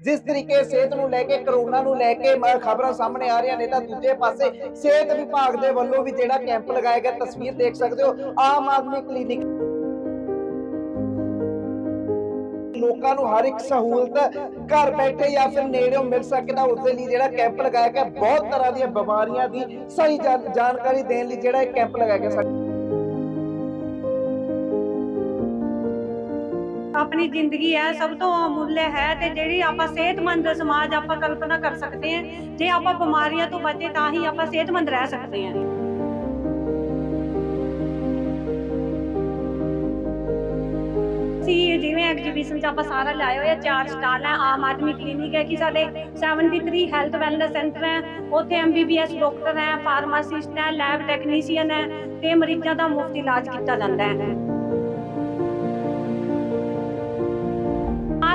ਜਿਸ ਤਰੀਕੇ ਸਿਹਤ ਨੂੰ ਲੈ ਕੇ, ਕਰੋਨਾ ਨੂੰ ਲੈ ਕੇ ਖਬਰਾਂ ਸਾਹਮਣੇ ਆ ਰਹੀਆਂ ਨੇ, ਤਾਂ ਦੂਜੇ ਪਾਸੇ ਸਿਹਤ ਵਿਭਾਗ ਦੇ ਵੱਲੋਂ ਵੀ ਜਿਹੜਾ ਕੈਂਪ ਲਗਾਇਆ ਗਿਆ, ਤਸਵੀਰ ਦੇਖ ਸਕਦੇ ਹੋ, ਆਮ ਆਦਮੀ ਕਲੀਨਿਕ ਲੋਕਾਂ ਨੂੰ ਹਰ ਇੱਕ ਸਹੂਲਤ ਘਰ ਬੈਠੇ ਜਾਂ ਫਿਰ ਨੇੜਿਓਂ ਮਿਲ ਸਕਦਾ ਉਸ ਦੇ ਲਈ ਜਿਹੜਾ ਕੈਂਪ ਲਗਾਇਆ ਗਿਆ, ਬਹੁਤ ਤਰ੍ਹਾਂ ਦੀਆਂ ਬਿਮਾਰੀਆਂ ਦੀ ਸਹੀ ਜਾਣਕਾਰੀ ਦੇਣ ਲਈ ਜਿਹੜਾ ਇਹ ਕੈਂਪ ਲਗਾਇਆ ਗਿਆ। ਆਪਣੀ ਜ਼ਿੰਦਗੀ ਹੈ, ਸਭ ਤੋਂ ਅਮੁੱਲ ਹੈ ਤੇ ਜਿਹੜੀ ਆਪਾਂ ਸਿਹਤਮੰਦ ਸਮਾਜ ਆਪਾਂ ਕਲਪਨਾ ਕਰ ਸਕਦੇ ਹਾਂ, ਜੇ ਆਪਾਂ ਬਿਮਾਰੀਆਂ ਤੋਂ ਬਚੇ ਤਾਂ ਹੀ ਆਪਾਂ ਸਿਹਤਮੰਦ ਰਹਿ ਸਕਦੇ ਹਾਂ। ਸੀ ਜਿਵੇਂ ਐਗਜੀਬਿਸ਼ਨ ਚ ਆਪਾਂ ਸਾਰਾ ਲਾਏ ਹੋਏ ਚਾਰ ਸਟਾਲ ਹੈ, ਆਮ ਆਦਮੀ ਕਲੀਨਿਕ ਹੈ ਕਿ ਸਾਡੇ 73 ਹੈਲਥ ਵੈਲਨੈਸ ਸੈਂਟਰ ਹੈ, ਉੱਥੇ ਐਮਬੀਬੀਐਸ ਡਾਕਟਰ ਹੈ ਫਾਰਮਾਸਿਸਟ ਹੈ ਲੈਬ ਟੈਕਨੀਸ਼ੀਅਨ ਹੈ ਤੇ ਮਰੀਜ਼ਾਂ ਦਾ ਮੁਫਤ ਇਲਾਜ ਕੀਤਾ ਜਾਂਦਾ ਹੈ।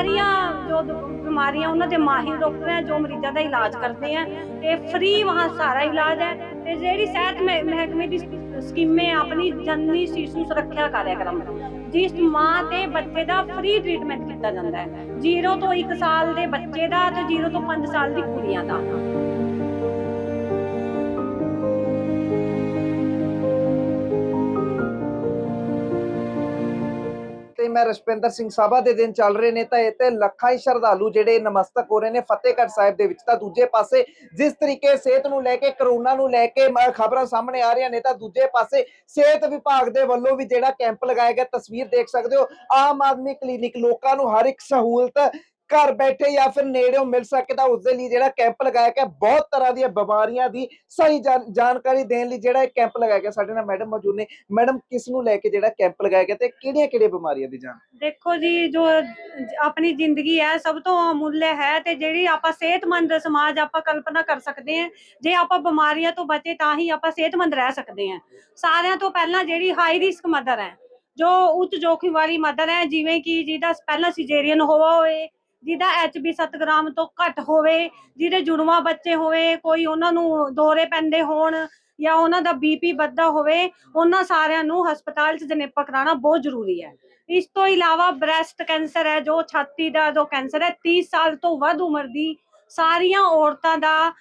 ਬਿਮਾਰੀਆਂ, ਜੋ ਬਿਮਾਰੀਆਂ ਉਹਨਾਂ ਦੇ ਮਾਹਿਰ ਡਾਕਟਰ ਹੈ ਜੋ ਮਰੀਜ਼ਾਂ ਦਾ ਇਲਾਜ ਕਰਦੇ ਆ, ਤੇ ਫ੍ਰੀ ਵਹਾਂ ਸਾਰਾ ਇਲਾਜ ਹੈ, ਤੇ ਜਿਹੜੀ ਸਿਹਤ ਮਹਿਕਮੇ ਦੀ ਸਕੀਮੇ ਆਪਣੀ ਜਨਨੀ ਸਿਸ਼ੂ ਸੁਰੱਖਿਆ ਕਾਰਿਆਕਰਮ ਜਿਸ ਮਾਂ ਤੇ ਬੱਚੇ ਦਾ ਫ੍ਰੀ ਟ੍ਰੀਟਮੈਂਟ ਕੀਤਾ ਜਾਂਦਾ ਹੈ। 0 ਤੋਂ 1 ਸਾਲ ਦੇ ਬੱਚੇ ਦਾ ਤੇ 0 ਤੋਂ 5 ਸਾਲ ਦੀ ਕੁੜੀਆਂ ਦਾ। ਤੇ ਮੈਂ ਰਸ਼ਪਿੰਦਰ ਸਿੰਘ ਸਾਬਾ ਦੇ ਦਿਨ ਚੱਲ ਰਹੇ ਨੇ ਤਾਂ ਇੱਥੇ ਲੱਖਾਂ ਹੀ ਸ਼ਰਧਾਲੂ ਜਿਹੜੇ ਨਮਸਤਕ ਹੋ ਰਹੇ ਨੇ ਫਤਿਹਗੜ੍ਹ ਸਾਹਿਬ ਦੇ ਵਿੱਚ। ਤਾਂ ਦੂਜੇ ਪਾਸੇ ਜਿਸ ਤਰੀਕੇ ਸਿਹਤ ਨੂੰ ਲੈ ਕੇ, ਕਰੋਨਾ ਨੂੰ ਲੈ ਕੇ ਖਬਰਾਂ ਸਾਹਮਣੇ ਆ ਰਹੀਆਂ ਨੇ, ਤਾਂ ਦੂਜੇ ਪਾਸੇ ਸਿਹਤ ਵਿਭਾਗ ਦੇ ਵੱਲੋਂ ਵੀ ਜਿਹੜਾ ਕੈਂਪ ਲਗਾਇਆ ਗਿਆ, ਤਸਵੀਰ ਦੇਖ ਸਕਦੇ ਹੋ। ਆਮ ਆਦਮੀ ਕਲੀਨਿਕ ਲੋਕਾਂ ਨੂੰ ਹਰ ਇੱਕ ਸਹੂਲਤ ਘਰ ਬੈਠੇ ਜਾਂ ਫਿਰ ਨੇੜਿਓਂ ਮਿਲ ਸਕਦਾ ਉਸ ਦੇ ਲਈ ਜਿਹੜਾ ਕੈਂਪ ਲਗਾਇਆ ਗਿਆ, ਬਹੁਤ ਤਰ੍ਹਾਂ ਦੀਆਂ ਬਿਮਾਰੀਆਂ ਦੀ ਸਹੀ ਜਾਣਕਾਰੀ ਦੇਣ ਲਈ ਜਿਹੜਾ ਇਹ ਕੈਂਪ ਲਗਾਇਆ ਗਿਆ, ਸਾਡੇ ਨਾਲ ਮੈਡਮ ਮੌਜੂਦ ਨੇ। ਮੈਡਮ ਕਿਸ ਨੂੰ ਲੈ ਕੇ ਜਿਹੜਾ ਕੈਂਪ ਲਗਾਇਆ ਗਿਆ ਤੇ ਕਿਹੜੀਆਂ ਕਿਹੜੀਆਂ ਬਿਮਾਰੀਆਂ ਦੀ ਜਾਣ ਦੇਖੋ ਜੀ, ਜੋ ਆਪਣੀ ਜ਼ਿੰਦਗੀ ਹੈ, ਸਭ ਤੋਂ ਅਮੁੱਲ ਹੈ ਤੇ ਜਿਹੜੀ ਆਪਾਂ ਸਿਹਤਮੰਦ ਸਮਾਜ ਆਪਾਂ ਕਲਪਨਾ ਕਰ ਸਕਦੇ ਹਾਂ, ਜੇ ਆਪਾਂ ਬਿਮਾਰੀਆਂ ਤੋਂ ਬਚੇ ਤਾਂ ਹੀ ਆਪਾਂ ਸਿਹਤਮੰਦ ਰਹਿ ਸਕਦੇ ਹਾਂ। ਸਾਰਿਆਂ ਤੋਂ ਪਹਿਲਾਂ ਜਿਹੜੀ ਹਾਈ ਰਿਸਕ ਮਦਰ ਹੈ, ਜੋ ਉੱਚ ਜੋਖਿਮ ਵਾਲੀ ਮਦਰ ਹੈ, ਜਿਵੇਂ ਕਿ ਜਿਹਦਾ ਪਹਿਲਾਂ ਸਿਜੇਰੀਅਨ ਹੋਇਆ ਹੋਵੇ ਜਿਹਦਾ ਐਚਬੀ 7 ਗ੍ਰਾਮ ਤੋਂ ਘੱਟ ਹੋਵੇ, ਜਿਹਦੇ ਜੁੜਵਾ ਬੱਚੇ ਹੋਵੇ, ਕੋਈ ਉਹਨਾਂ ਨੂੰ ਦੌਰੇ ਪੈਂਦੇ ਹੋਣ ਜਾਂ ਉਹਨਾਂ ਦਾ ਬੀਪੀ ਵੱਧਦਾ ਹੋਵੇ, ਉਹਨਾਂ ਸਾਰਿਆਂ ਨੂੰ ਹਸਪਤਾਲ 'ਚ ਜਨੇਪਾ ਕਰਾਉਣਾ ਬਹੁਤ ਜ਼ਰੂਰੀ ਹੈ। ਇਸ ਤੋਂ ਇਲਾਵਾ ਬ੍ਰੈਸਟ ਕੈਂਸਰ ਹੈ, ਜੋ ਛਾਤੀ ਦਾ ਜੋ ਕੈਂਸਰ ਹੈ 30 ਸਾਲ ਤੋਂ ਵੱਧ ਉਮਰ ਦੀ ਸਾਰੀਆਂ ਔਰਤਾਂ ਦਾ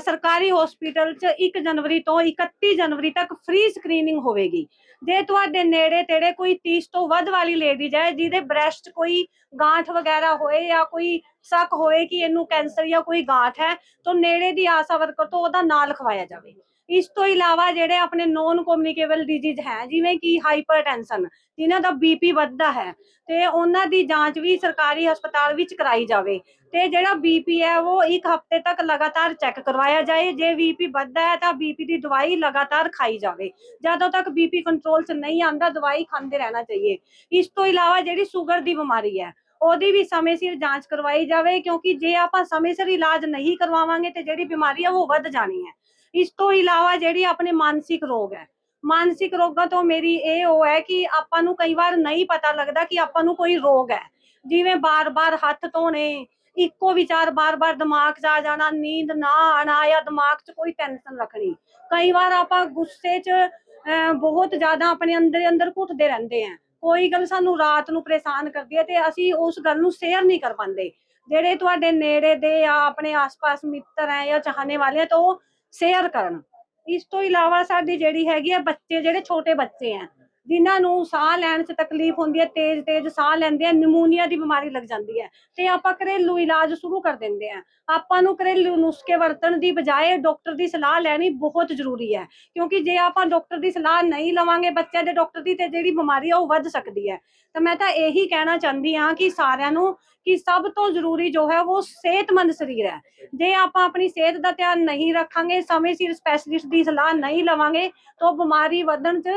ਸਰਕਾਰੀ ਹਸਪੀਟਲ 'ਚ 1 ਜਨਵਰੀ ਤੋਂ 31 ਜਨਵਰੀ ਤੱਕ ਫ੍ਰੀ ਸਕਰੀਨਿੰਗ ਹੋਵੇਗੀ। ਜੇ ਤੁਹਾਡੇ ਨੇੜੇ ਤੇੜੇ ਕੋਈ 30 ਤੋਂ ਵੱਧ ਵਾਲੀ ਲੇਡੀਜ਼ ਹੈ, ਜਿਹਦੇ ਬ੍ਰੈਸਟ ਕੋਈ ਗਾਂਠ ਵਗੈਰਾ ਹੋਏ ਜਾਂ ਕੋਈ ਸ਼ੱਕ ਹੋਏ ਕਿ ਇਹਨੂੰ ਕੈਂਸਰ ਜਾਂ ਕੋਈ ਗਾਂਠ ਹੈ, ਤਾਂ ਨੇੜੇ ਦੀ ਆਸ਼ਾ ਵਰਕਰ ਤੋਂ ਉਹਦਾ ਨਾਂ ਲਿਖਵਾਇਆ ਜਾਵੇ। ਇਸ ਤੋਂ ਇਲਾਵਾ ਜਿਹੜੇ ਆਪਣੇ ਨੋਨ ਕਮਿਊਨੀਕੇਬਲ ਡਿਜ਼ੀਜ਼ ਹੈ, ਜਿਵੇਂ ਕਿ ਹਾਈਪਰਟੈਂਸ਼ਨ ਜਿਨ੍ਹਾਂ ਦਾ ਬੀਪੀ ਵੱਧਦਾ ਹੈ, ਤੇ ਉਹਨਾਂ ਦੀ ਜਾਂਚ ਵੀ ਸਰਕਾਰੀ ਹਸਪਤਾਲ ਵਿੱਚ ਕਰਾਈ ਜਾਵੇ। ਤੇ ਜਿਹੜਾ ਬੀਪੀ ਹੈ, ਉਹ ਇੱਕ ਹਫ਼ਤੇ ਤੱਕ ਲਗਾਤਾਰ ਚੈੱਕ ਕਰਵਾਇਆ ਜਾਏ। ਜੇ ਬੀਪੀ ਵੱਧਦਾ ਹੈ, ਤਾਂ ਬੀਪੀ ਦੀ ਦਵਾਈ ਲਗਾਤਾਰ ਖਾਈ ਜਾਵੇ। ਜਦੋਂ ਤੱਕ ਬੀਪੀ ਕੰਟਰੋਲ 'ਚ ਨਹੀਂ ਆਂਦਾ ਦਵਾਈ ਖਾਂਦੇ ਰਹਿਣਾ ਚਾਹੀਏ। ਇਸ ਤੋਂ ਇਲਾਵਾ ਜਿਹੜੀ ਸ਼ੂਗਰ ਦੀ ਬਿਮਾਰੀ ਹੈ ਉਹਦੀ ਵੀ ਸਮੇਂ ਸਿਰ ਜਾਂਚ ਕਰਵਾਈ ਜਾਵੇ ਕਿਉਂਕਿ ਜੇ ਆਪਾਂ ਸਮੇਂ ਸਿਰ ਇਲਾਜ ਨਹੀਂ ਕਰਵਾਵਾਂਗੇ ਤੇ ਜਿਹੜੀ ਬਿਮਾਰੀ ਹੈ ਉਹ ਵੱਧ ਜਾਣੀ ਹੈ। ਇਸ ਤੋਂ ਇਲਾਵਾ ਜਿਹੜੀ ਆਪਣੇ ਮਾਨਸਿਕ ਰੋਗ ਹੈ ਮਾਨਸਿਕ ਰੋਗਾਂ ਤੋਂ ਮੇਰੀ ਇਹ ਉਹ ਹੈ ਕਿ ਆਪਾਂ ਨੂੰ ਕਈ ਵਾਰ ਨਹੀਂ ਪਤਾ ਲੱਗਦਾ ਕਿ ਆਪਾਂ ਨੂੰ ਕੋਈ ਰੋਗ ਹੈ। ਜਿਵੇਂ ਬਾਰ-ਬਾਰ ਹੱਥ ਧੋਣੇ ਇੱਕੋ ਵਿਚਾਰ ਬਾਰ-ਬਾਰ ਦਿਮਾਗ 'ਚ ਆ ਜਾਣਾ ਨੀਂਦ ਨਾ ਆਣਾ ਜਾਂ ਦਿਮਾਗ 'ਚ ਕੋਈ ਟੈਨਸ਼ਨ ਰੱਖਣੀ। ਕਈ ਵਾਰ ਆਪਾਂ ਗੁੱਸੇ 'ਚ ਅਹ, ਬਹੁਤ ਜ਼ਿਆਦਾ ਆਪਣੇ ਅੰਦਰ ਅੰਦਰ ਘੁੱਟਦੇ ਰਹਿੰਦੇ ਆ ਕੋਈ ਗੱਲ ਸਾਨੂੰ ਰਾਤ ਨੂੰ ਪਰੇਸ਼ਾਨ ਕਰਦੀ ਹੈ ਤੇ ਅਸੀਂ ਉਸ ਗੱਲ ਨੂੰ ਸ਼ੇਅਰ ਨਹੀਂ ਕਰ ਪਾਉਂਦੇ। ਜਿਹੜੇ ਤੁਹਾਡੇ ਨੇੜੇ ਦੇ ਜਾਂ ਆਪਣੇ ਆਸ-ਪਾਸ ਮਿੱਤਰ ਹੈ ਜਾਂ ਚਾਹਨੇ ਵਾਲੇ ਆ, ਤਾਂ ਉਹ ਸ਼ੇਅਰ ਕਰਨ। ਇਸ ਤੋਂ ਇਲਾਵਾ ਸਾਡੀ ਜਿਹੜੀ ਹੈਗੀ ਆ ਬੱਚੇ, ਜਿਹੜੇ ਛੋਟੇ ਬੱਚੇ ਹੈ ਜਿਨ੍ਹਾਂ ਨੂੰ ਸਾਹ ਲੈਣ 'ਚ ਤਕਲੀਫ ਹੁੰਦੀ ਹੈ, ਤੇਜ਼ ਤੇਜ਼ ਸਾਹ ਲੈਂਦੇ ਆ, ਨਿਮੋਨੀਆ ਦੀ ਬਿਮਾਰੀ ਲੱਗ ਜਾਂਦੀ ਹੈ। ਤੇ ਆਪਾਂ ਘਰੇਲੂ ਇਲਾਜ ਸ਼ੁਰੂ ਕਰ ਦਿੰਦੇ ਆ ਆਪਾਂ ਨੂੰ ਘਰੇਲੂ ਨੁਸਖੇ ਵਰਤਣ ਦੀ ਬਜਾਏ ਡਾਕਟਰ ਦੀ ਸਲਾਹ ਲੈਣੀ ਬਹੁਤ ਜ਼ਰੂਰੀ ਹੈ। ਕਿਉਂਕਿ ਜੇ ਆਪਾਂ ਡਾਕਟਰ ਦੀ ਸਲਾਹ ਨਹੀਂ ਲਵਾਂਗੇ ਬੱਚੇ ਦੇ ਡਾਕਟਰ ਦੀ, ਤੇ ਜਿਹੜੀ ਬਿਮਾਰੀ ਆ ਉਹ ਵੱਧ ਸਕਦੀ ਹੈ। ਤਾਂ ਮੈਂ ਤਾਂ ਇਹੀ ਕਹਿਣਾ ਚਾਹੁੰਦੀ ਹਾਂ ਕਿ ਸਾਰਿਆਂ ਨੂੰ ਕਿ ਸਭ ਤੋਂ ਜ਼ਰੂਰੀ ਜੋ ਹੈ ਉਹ ਸਿਹਤਮੰਦ ਸਰੀਰ ਹੈ। ਜੇ ਆਪਾਂ ਆਪਣੀ ਸਿਹਤ ਦਾ ਧਿਆਨ ਨਹੀਂ ਰੱਖਾਂਗੇ, ਸਮੇਂ ਸਿਰ ਸਪੈਸ਼ਲਿਸਟ ਦੀ ਸਲਾਹ ਨਹੀਂ ਲਵਾਂਗੇ, ਤਾਂ ਬਿਮਾਰੀ ਵਧਣ 'ਚ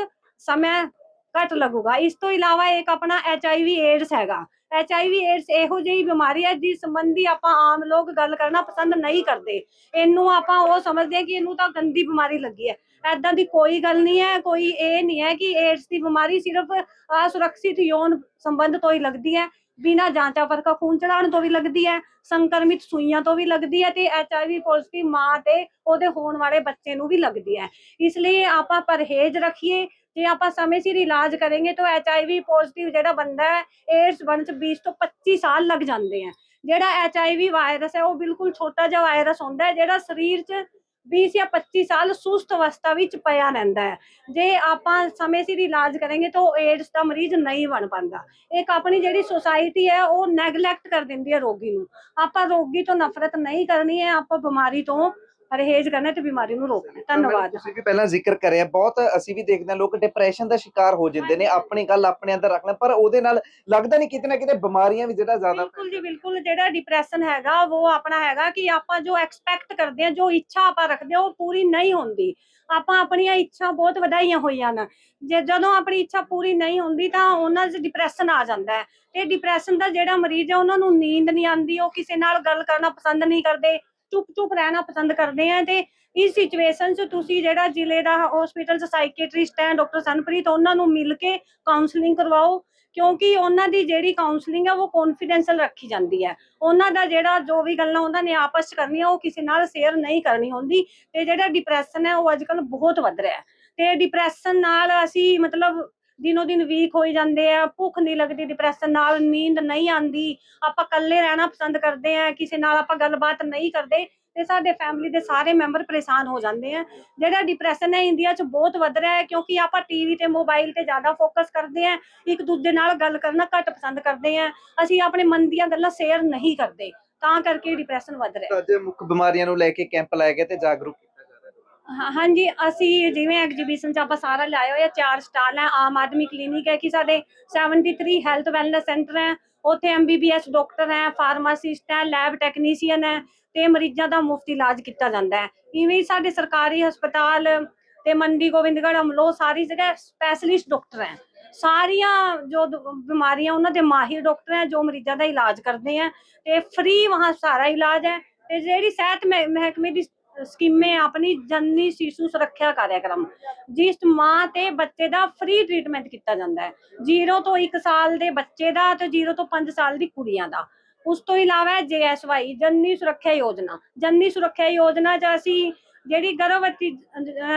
ਸਮਾਂ ਘੱਟ ਲੱਗੂਗਾ। ਇਸ ਤੋਂ ਇਲਾਵਾ ਇੱਕ ਆਪਣਾ ਐਚ ਆਈ ਵੀ ਏਡਸ ਹੈਗਾ। ਐਚ ਆਈ ਵੀ ਏਡਸ ਇਹੋ ਜਿਹੀ ਬਿਮਾਰੀ ਹੈ ਜਿਸ ਸੰਬੰਧੀ ਆਪਾਂ ਆਮ ਲੋਕ ਗੱਲ ਕਰਨਾ ਪਸੰਦ ਨਹੀਂ ਕਰਦੇ। ਇਹਨੂੰ ਆਪਾਂ ਉਹ ਸਮਝਦੇ ਹਾਂ ਕਿ ਇਹਨੂੰ ਤਾਂ ਗੰਦੀ ਬਿਮਾਰੀ ਲੱਗੀ ਹੈ। ਐਦਾਂ ਦੀ ਕੋਈ ਗੱਲ ਨਹੀਂ ਹੈ, ਕੋਈ ਇਹ ਨਹੀਂ ਹੈ ਕਿ ਏਡਸ ਦੀ ਬਿਮਾਰੀ ਸਿਰਫ ਅਸੁਰੱਖਿਅਤ ਯੋਨ ਸੰਬੰਧ ਤੋਂ ਹੀ ਲੱਗਦੀ ਹੈ। ਬਿਨਾਂ ਜਾਂਚਾ ਪਰਖਾ ਖੂਨ ਚੜਾਉਣ ਤੋਂ ਵੀ ਲੱਗਦੀ ਹੈ, ਸੰਕਰਮਿਤ ਸੂਈਆਂ ਤੋਂ ਵੀ ਲੱਗਦੀ ਹੈ ਤੇ ਐਚਆਈਵੀ ਪੋਜ਼ਿਟਿਵ ਮਾਂ ਤੇ ਉਹਦੇ ਹੋਣ ਵਾਲੇ ਬੱਚੇ ਨੂੰ ਵੀ ਲੱਗਦੀ ਹੈ। ਇਸ ਲਈ ਆਪਾਂ ਪਰਹੇਜ਼ ਰੱਖੀਏ ਜੇ ਆਪਾਂ ਸਮੇਂ ਸਿਰ ਇਲਾਜ ਕਰਾਂਗੇ ਤਾਂ ਐਚਆਈਵੀ ਪੋਜ਼ਿਟਿਵ ਜਿਹੜਾ ਬੰਦਾ ਹੈ ਏਡਸ ਬਣਨ 20 ਤੋਂ 25 ਸਾਲ ਲੱਗ ਜਾਂਦੇ ਆ। ਜਿਹੜਾ ਐਚਆਈਵੀ ਵਾਇਰਸ ਹੈ, ਉਹ ਬਿਲਕੁਲ ਛੋਟਾ ਜਿਹਾ ਵਾਇਰਸ ਹੁੰਦਾ ਹੈ, ਜਿਹੜਾ ਸਰੀਰ 'ਚ 20 ਜਾਂ 25 ਸਾਲ ਸੁਸਤ ਅਵਸਥਾ ਵਿੱਚ ਪਿਆ ਰਹਿੰਦਾ ਹੈ। ਜੇ ਆਪਾਂ ਸਮੇਂ ਸਿਰ ਇਲਾਜ ਕਰਾਂਗੇ ਤਾਂ ਉਹ ਏਡਸ ਦਾ ਮਰੀਜ਼ ਨਹੀਂ ਬਣ ਪਾਂਦਾ ਇੱਕ ਆਪਣੀ ਜਿਹੜੀ ਸੋਸਾਇਟੀ ਹੈ, ਉਹ ਨੈਗਲੈਕਟ ਕਰ ਦਿੰਦੀ ਹੈ ਰੋਗੀ ਨੂੰ। ਆਪਾਂ ਰੋਗੀ ਤੋਂ ਨਫ਼ਰਤ ਨਹੀਂ ਕਰਨੀ ਹੈ, ਆਪਾਂ ਬਿਮਾਰੀ ਤੋਂ ਪਰਹੇਜ਼ ਕਰਨਾ ਤੇ ਬਿਮਾਰੀ ਨੂੰ ਰੋਕਣਾ। ਹੈ। ਧੰਨਵਾਦ। ਤੁਸੀਂ ਵੀ ਪਹਿਲਾਂ ਜ਼ਿਕਰ ਕਰਿਆ ਬਹੁਤ ਅਸੀਂ ਵੀ ਦੇਖਦੇ ਹਾਂ ਲੋਕ ਡਿਪਰੈਸ਼ਨ ਦਾ ਸ਼ਿਕਾਰ ਹੋ ਜਾਂਦੇ ਨੇ। ਆਪਣੀ ਗੱਲ ਆਪਣੇ ਅੰਦਰ ਰੱਖਣਾ ਪਰ ਉਹਦੇ ਨਾਲ ਲੱਗਦਾ ਨਹੀਂ ਕਿਤੇ ਨਾ ਕਿਤੇ ਬਿਮਾਰੀਆਂ ਵੀ ਜਿਹੜਾ ਜ਼ਿਆਦਾ ਬਿਲਕੁਲ ਜੀ ਬਿਲਕੁਲ ਜਿਹੜਾ ਡਿਪਰੈਸ਼ਨ ਹੈਗਾ ਉਹ ਆਪਣਾ ਹੈਗਾ ਕਿ ਆਪਾਂ ਜੋ ਐਕਸਪੈਕਟ ਕਰਦੇ ਆ ਜੋ ਇੱਛਾ ਆਪਾਂ ਰੱਖਦੇ ਆ ਉਹ ਪੂਰੀ ਨਹੀਂ ਹੁੰਦੀ। ਆਪਾਂ ਆਪਣੀਆਂ ਇੱਛਾ ਬਹੁਤ ਵਧਾਈਆਂ ਹੋਈਆਂ ਨੇ। ਜੇ ਜਦੋਂ ਆਪਣੀ ਇੱਛਾ ਪੂਰੀ ਨਹੀਂ ਹੁੰਦੀ ਤਾਂ ਉਹਨਾਂ 'ਚ ਡਿਪਰੈਸ਼ਨ ਆ ਜਾਂਦਾ ਹੈ। ਤੇ ਡਿਪਰੈਸ਼ਨ ਦਾ ਜਿਹੜਾ ਮਰੀਜ਼ ਹੈ ਉਹਨਾਂ ਨੂੰ ਨੀਂਦ ਨਹੀਂ ਆਉਂਦੀ ਉਹ ਕਿਸੇ ਨਾਲ ਗੱਲ ਕਰਨਾ ਪਸੰਦ ਨਹੀਂ ਕਰਦੇ। ਚੁੱਪ ਚੁੱਪ ਰਹਿਣਾ ਪਸੰਦ ਕਰਦੇ ਆ ਤੇ ਇਸ ਸਿਚੁਏਸ਼ਨ 'ਚ ਤੁਸੀਂ ਜਿਹੜਾ ਜ਼ਿਲ੍ਹੇ ਦਾ ਹਸਪੀਟਲ 'ਚ ਸਾਈਕੀਟ੍ਰਿਸਟ ਹੈ ਡਾਕਟਰ ਸਨਪ੍ਰੀਤ, ਉਹਨਾਂ ਨੂੰ ਮਿਲ ਕੇ ਕਾਉਂਸਲਿੰਗ ਕਰਵਾਓ, ਕਿਉਂਕਿ ਉਹਨਾਂ ਦੀ ਜਿਹੜੀ ਕਾਉਂਸਲਿੰਗ ਹੈ ਉਹ ਕੌਨਫੀਡੈਂਸ਼ੀਅਲ ਰੱਖੀ ਜਾਂਦੀ ਹੈ। ਉਹਨਾਂ ਦਾ ਜਿਹੜਾ ਜੋ ਵੀ ਗੱਲਾਂ ਉਹਨਾਂ ਨੇ ਆਪਸ ਚ ਕਰਨੀਆਂ, ਉਹ ਕਿਸੇ ਨਾਲ ਸ਼ੇਅਰ ਨਹੀਂ ਕਰਨੀ ਹੁੰਦੀ ਤੇ ਜਿਹੜਾ ਡਿਪਰੈਸ਼ਨ ਹੈ, ਉਹ ਅੱਜਕੱਲ ਬਹੁਤ ਵੱਧ ਰਿਹਾ ਹੈ। ਤੇ ਡਿਪਰੈਸ਼ਨ ਨਾਲ ਅਸੀਂ ਮਤਲਬ ਦਿਨੋ ਦਿਨ ਵੀਕ ਹੋਈ ਜਾਂਦੇ ਆ, ਭੁੱਖ ਨਹੀਂ ਲੱਗਦੀ ਡਿਪਰੈਸ਼ਨ ਨਾਲ ਨੀਂਦ ਨਹੀਂ ਆਂਦੀ ਆਪਾਂ ਇਕੱਲੇ ਰਹਿਣਾ ਪਸੰਦ ਕਰਦੇ ਆ, ਕਿਸੇ ਨਾਲ ਆਪਾਂ ਗੱਲਬਾਤ ਨਹੀਂ ਕਰਦੇ ਤੇ ਸਾਡੇ ਫੈਮਿਲੀ ਦੇ ਸਾਰੇ ਮੈਂਬਰ ਪਰੇਸ਼ਾਨ ਹੋ ਜਾਂਦੇ ਆ ਜਿਹੜਾ ਡਿਪਰੈਸ਼ਨ ਹੈ, ਇੰਡੀਆ 'ਚ ਬਹੁਤ ਵੱਧ ਰਿਹਾ ਹੈ, ਕਿਉਂਕਿ ਆਪਾਂ ਟੀਵੀ ਤੇ ਮੋਬਾਈਲ ਤੇ ਜ਼ਿਆਦਾ ਫੋਕਸ ਕਰਦੇ ਆ, ਇੱਕ ਦੂਜੇ ਨਾਲ ਗੱਲ ਕਰਨਾ ਘੱਟ ਪਸੰਦ ਕਰਦੇ ਆ, ਅਸੀਂ ਆਪਣੇ ਮਨ ਦੀਆਂ ਗੱਲਾਂ ਸ਼ੇਅਰ ਨਹੀਂ ਕਰਦੇ, ਤਾਂ ਕਰਕੇ ਡਿਪਰੈਸ਼ਨ ਵੱਧ ਰਿਹਾ ਹੈ। ਮੁੱਖ ਬਿਮਾਰੀਆਂ ਨੂੰ ਲੈ ਕੇ ਕੈਂਪ ਲਾਇਆ ਗਿਆ ਤੇ ਜਾਗਰੂਕ ਹਾਂ- ਹਾਂਜੀ, ਅਸੀਂ ਜਿਵੇਂ ਐਗਜੀਬਿਸ਼ਨ ਚ ਆਪਾਂ ਸਾਰਾ ਲਾਏ ਹੋਏ ਚਾਰ ਸਟਾਲ ਹੈ ਆਮ ਆਦਮੀ ਕਲੀਨਿਕ ਹੈ ਕਿ ਸਾਡੇ 73 ਹੈਲਥ ਵੈਲਨੈਸ ਸੈਂਟਰ ਹੈ, ਉੱਥੇ ਐਮਬੀਬੀਐਸ ਡਾਕਟਰ ਹੈ ਫਾਰਮਾਸਿਸਟ ਹੈ ਲੈਬ ਟੈਕਨੀਸ਼ੀਅਨ ਹੈ ਤੇ ਮਰੀਜ਼ਾਂ ਦਾ ਮੁਫਤ ਇਲਾਜ ਕੀਤਾ ਜਾਂਦਾ ਹੈ। ਇਵੇਂ ਹੀ ਸਾਡੇ ਸਰਕਾਰੀ ਹਸਪਤਾਲ ਤੇ ਮੰਡੀ ਗੋਬਿੰਦਗੜ੍ਹ ਅਮਲੋ ਸਾਰੀ ਜਗ੍ਹਾ ਸਪੈਸ਼ਲਿਸਟ ਡਾਕਟਰ ਹੈ। ਸਾਰੀਆਂ ਜੋ ਦ- ਬਿਮਾਰੀਆਂ ਉਹਨਾਂ ਦੇ ਮਾਹਿਰ ਡਾਕਟਰ ਹੈ ਜੋ ਮਰੀਜ਼ਾਂ ਦਾ ਇਲਾਜ ਕਰਦੇ ਹੈ ਤੇ ਫ੍ਰੀ ਵਹਾਂ ਸਾਰਾ ਇਲਾਜ ਹੈ ਤੇ ਜਿਹੜੀ ਸਿਹਤ ਮਹਿ- ਮਹਿਕਮੇ ਦੀ ਸਕੀਮੇ ਆਪਣੀ ਜਨਨੀ ਸਿਸ਼ੂ ਸੁਰੱਖਿਆ ਕਾਰਿਆਕ੍ਰਮ ਜਿਸ ਮਾਂ ਤੇ ਬੱਚੇ ਦਾ ਫ੍ਰੀ ਟ੍ਰੀਟਮੈਂਟ ਕੀਤਾ ਜਾਂਦਾ ਹੈ। 0 ਤੋਂ 1 ਸਾਲ ਦੇ ਬੱਚੇ ਦਾ ਤੇ 0 ਤੋਂ 5 ਸਾਲ ਦੀ ਕੁੜੀਆਂ ਦਾ। ਉਸ ਤੋਂ ਇਲਾਵਾ ਜੇਐਸਵਾਈ, ਜਨਨੀ ਸੁਰੱਖਿਆ ਯੋਜਨਾ। ਜਨਨੀ ਸੁਰੱਖਿਆ ਯੋਜਨਾ ਚ ਅਸੀਂ ਜਿਹੜੀ ਗਰਭਵਤੀ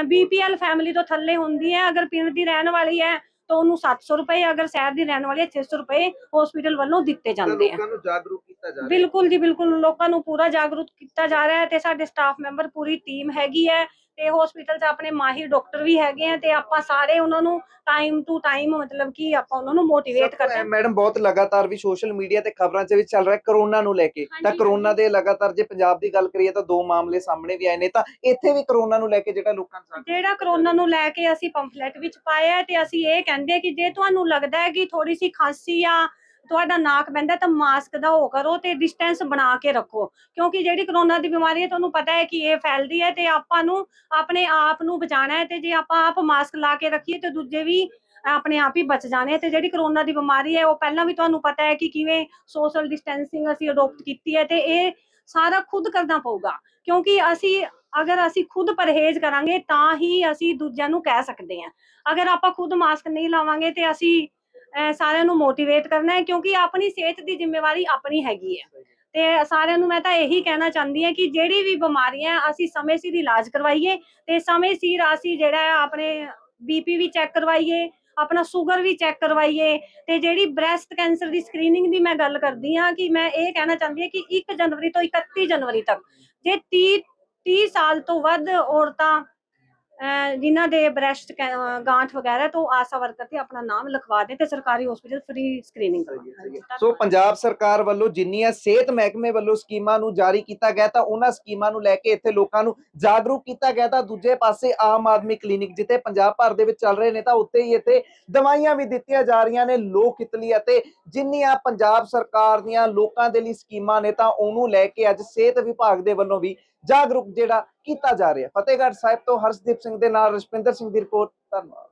ਬੀਪੀਐਲ ਫੈਮਿਲੀ ਤੋਂ ਥੱਲੇ ਹੁੰਦੀ ਹੈ, ਅਗਰ ਪਿੰਡ ਦੀ ਰਹਿਣ ਵਾਲੀ ਹੈ ਤਾਂ ਉਹਨੂੰ 700 ਰੁਪਏ ਅਗਰ ਸ਼ਹਿਰ ਦੀ ਰਹਿਣ ਵਾਲੀ ਹੈ 600 ਰੁਪਏ ਹਸਪੀਟਲ ਵੱਲੋਂ ਦਿੱਤੇ ਜਾਂਦੇ ਆ। ਲੋਕਾਂ ਨੂੰ ਜਾਗਰੂਕ ਕੀਤਾ ਜਾ ਰਿਹਾ। ਬਿਲਕੁਲ ਜੀ ਬਿਲਕੁਲ। ਲੋਕਾਂ ਨੂੰ ਪੂਰਾ ਜਾਗਰੂਕ ਕੀਤਾ ਜਾ ਰਿਹਾ ਹੈ ਤੇ ਸਾਡੇ ਸਟਾਫ ਮੈਂਬਰ ਪੂਰੀ ਟੀਮ ਹੈਗੀ ਹੈ। ਤੇ ਹਸਪੀਟਲ 'ਚ ਆਪਣੇ ਮਾਹਿਰ ਡਾਕਟਰ ਵੀ ਹੈਗੇ ਆ ਤੇ ਆਪਾਂ ਸਾਰੇ ਉਹਨਾਂ ਨੂੰ ਟਾਈਮ ਟੂ ਟਾਈਮ ਮਤਲਬ ਕਿ ਆਪਾਂ ਉਹਨਾਂ ਨੂੰ ਮੋਟੀਵੇਟ ਕਰਦੇ ਅਹਿਮ ਮੈਡਮ ਬਹੁਤ ਲਗਾਤਾਰ ਵੀ ਸੋਸ਼ਲ ਮੀਡੀਆ ਤੇ ਖਬਰਾਂ 'ਚ ਵੀ ਚੱਲ ਰਿਹਾ ਕਰੋਨਾ ਨੂੰ ਲੈ ਕੇ ਤਾਂ ਕਰੋਨਾ। ਦੇ ਲਗਾਤਾਰ ਜੇ ਪੰਜਾਬ ਦੀ ਗੱਲ ਕਰੀਏ ਤਾਂ ਦੋ ਮਾਮਲੇ ਸਾਹਮਣੇ ਵੀ ਆਏ ਨੇ ਤਾਂ ਇੱਥੇ ਵੀ ਕਰੋਨਾ ਨੂੰ ਲੈ ਕੇ ਜਿਹੜਾ ਲੋਕਾਂ ਨੂੰ ਜਿਹੜਾ ਕਰੋਨਾ ਨੂੰ ਲੈ ਕੇ ਅਸੀਂ ਪੰਫਲੇਟ ਵਿੱਚ ਪਾਇਆ ਤੇ ਅਸੀਂ ਇਹ ਕਹਿੰਦੇ ਕਿ ਜੇ ਤੁਹਾਨੂੰ ਲੱਗਦਾ ਹੈ ਕਿ ਥੋੜੀ ਸੀ ਖਾਂਸੀ ਜਾਂ ਤੁਹਾਡਾ ਨਾਕ ਪੈਂਦਾ ਤਾਂ ਮਾਸਕ ਦਾ ਹੋ ਕਰੋ ਤੇ ਡਿਸਟੈਂਸ ਬਣਾ ਕੇ ਰੱਖੋ। ਕਿਉਂਕਿ ਜਿਹੜੀ ਕਰੋਨਾ ਦੀ ਬਿਮਾਰੀ ਹੈ, ਤੁਹਾਨੂੰ ਪਤਾ ਹੈ ਕਿ ਇਹ ਫੈਲਦੀ ਹੈ ਤੇ ਆਪਾਂ ਨੂੰ ਆਪਣੇ ਆਪ ਨੂੰ ਬਚਾਉਣਾ ਹੈ ਤੇ ਜੇ ਆਪਾਂ ਆਪ ਮਾਸਕ ਲਾ ਕੇ ਰੱਖੀਏ ਤੇ ਦੂਜੇ ਵੀ ਆਪਣੇ ਆਪ ਹੀ ਬਚ ਜਾਣੇ ਤੇ ਜਿਹੜੀ ਕਰੋਨਾ ਦੀ ਬਿਮਾਰੀ ਹੈ, ਉਹ ਪਹਿਲਾਂ ਵੀ ਤੁਹਾਨੂੰ ਪਤਾ ਹੈ ਕਿ ਕਿਵੇਂ ਸੋਸ਼ਲ ਡਿਸਟੈਂਸਿੰਗ ਅਸੀਂ ਅਡਾਪਟ ਕੀਤੀ ਹੈ ਤੇ ਇਹ ਸਾਰਾ ਖੁਦ ਕਰਨਾ ਪਊਗਾ। ਕਿਉਂਕਿ ਅਸੀਂ ਅਗਰ ਅਸੀਂ ਖੁਦ ਪਰਹੇਜ਼ ਕਰਾਂਗੇ ਤਾਂ ਹੀ ਅਸੀਂ ਦੂਜਿਆਂ ਨੂੰ ਕਹਿ ਸਕਦੇ ਹਾਂ। ਅਗਰ ਆਪਾਂ ਖੁਦ ਮਾਸਕ ਨਹੀਂ ਲਾਵਾਂਗੇ ਤੇ ਅਸੀਂ ਸਾਰਿਆਂ ਨੂੰ ਮੋਟੀਵੇਟ ਕਰਨਾ ਹੈ ਕਿਉਂਕਿ ਆਪਣੀ ਸਿਹਤ ਦੀ ਜ਼ਿੰਮੇਵਾਰੀ ਆਪਣੀ ਹੈਗੀ ਹੈ। ਤੇ ਸਾਰਿਆਂ ਨੂੰ ਮੈਂ ਤਾਂ ਇਹੀ ਕਹਿਣਾ ਚਾਹੁੰਦੀ ਹਾਂ ਕਿ ਜਿਹੜੀ ਵੀ ਬਿਮਾਰੀਆਂ ਅਸੀਂ ਸਮੇਂ ਸਿਰ ਇਲਾਜ ਕਰਵਾਈਏ ਤੇ ਸਮੇਂ ਸਿਰ ਅਸੀਂ ਜਿਹੜਾ ਆਪਣੇ ਬੀਪੀ ਵੀ ਚੈੱਕ ਕਰਵਾਈਏ ਆਪਣਾ ਸ਼ੂਗਰ ਵੀ ਚੈੱਕ ਕਰਵਾਈਏ ਤੇ ਜਿਹੜੀ ਬ੍ਰੈਸਟ ਕੈਂਸਰ ਦੀ ਸਕਰੀਨਿੰਗ ਦੀ ਮੈਂ ਗੱਲ ਕਰਦੀ ਹਾਂ ਕਿ ਮੈਂ ਇਹ ਕਹਿਣਾ ਚਾਹੁੰਦੀ ਹਾਂ ਕਿ 1 ਜਨਵਰੀ ਤੋਂ 31 ਜਨਵਰੀ ਤੱਕ ਜੇ 30 30 ਸਾਲ ਤੋਂ ਵੱਧ ਔਰਤਾਂ ਜਿਨ੍ਹਾਂ ਦੇ ਬ੍ਰੈਸਟ ਗਾਂਠ ਵਗੈਰਾ ਤੋਂ ਆਸਾ ਵਰਕਰ ਤੇ ਆਪਣਾ ਨਾਮ ਲਿਖਵਾ ਦੇ ਤੇ ਸਰਕਾਰੀ ਹਸਪੀਟਲ ਫ੍ਰੀ ਸਕਰੀਨਿੰਗ ਕਰਵਾਉਣ ਸੋ ਪੰਜਾਬ ਸਰਕਾਰ ਵੱਲੋਂ ਜਿੰਨੀਆਂ ਸਿਹਤ ਮਹਿਕਮੇ ਵੱਲੋਂ ਸਕੀਮਾਂ ਨੂੰ ਜਾਰੀ ਕੀਤਾ ਗਿਆ ਤਾਂ ਉਹਨਾਂ ਸਕੀਮਾਂ ਨੂੰ ਲੈ ਕੇ ਇੱਥੇ ਲੋਕਾਂ ਨੂੰ ਜਾਗਰੂਕ ਕੀਤਾ ਗਿਆ ਤਾਂ ਦੂਜੇ ਪਾਸੇ ਆਮ ਆਦਮੀ ਕਲੀਨਿਕ ਜਿੱਥੇ ਪੰਜਾਬ ਭਰ ਦੇ ਵਿੱਚ ਚੱਲ ਰਹੇ ਨੇ ਤਾਂ ਉੱਤੇ ਹੀ ਇੱਥੇ ਦਵਾਈਆਂ ਵੀ ਦਿੱਤੀਆਂ ਜਾ ਰਹੀਆਂ ਨੇ ਲੋਕ ਹਿੱਤ ਲਈ ਅਤੇ ਜਿੰਨੀਆਂ ਪੰਜਾਬ ਸਰਕਾਰ ਦੀਆਂ ਲੋਕਾਂ ਦੇ ਲਈ ਸਕੀਮਾਂ ਨੇ ਤਾਂ ਉਹਨੂੰ ਲੈ ਕੇ ਅੱਜ ਸਿਹਤ ਵਿਭਾਗ ਦੇ ਵੱਲੋਂ ਵੀ ਜਾਗਰੂਕ ਜਿਹੜਾ ਕੀਤਾ ਜਾ ਰਿਹਾ। ਫਤਿਹਗੜ੍ਹ ਸਾਹਿਬ ਤੋਂ ਹਰਸ਼ਦੀਪ ਸਿੰਘ ਦੇ ਨਾਲ ਰਸ਼ਪਿੰਦਰ ਸਿੰਘ ਦੀ ਰਿਪੋਰਟ, ਧੰਨਵਾਦ।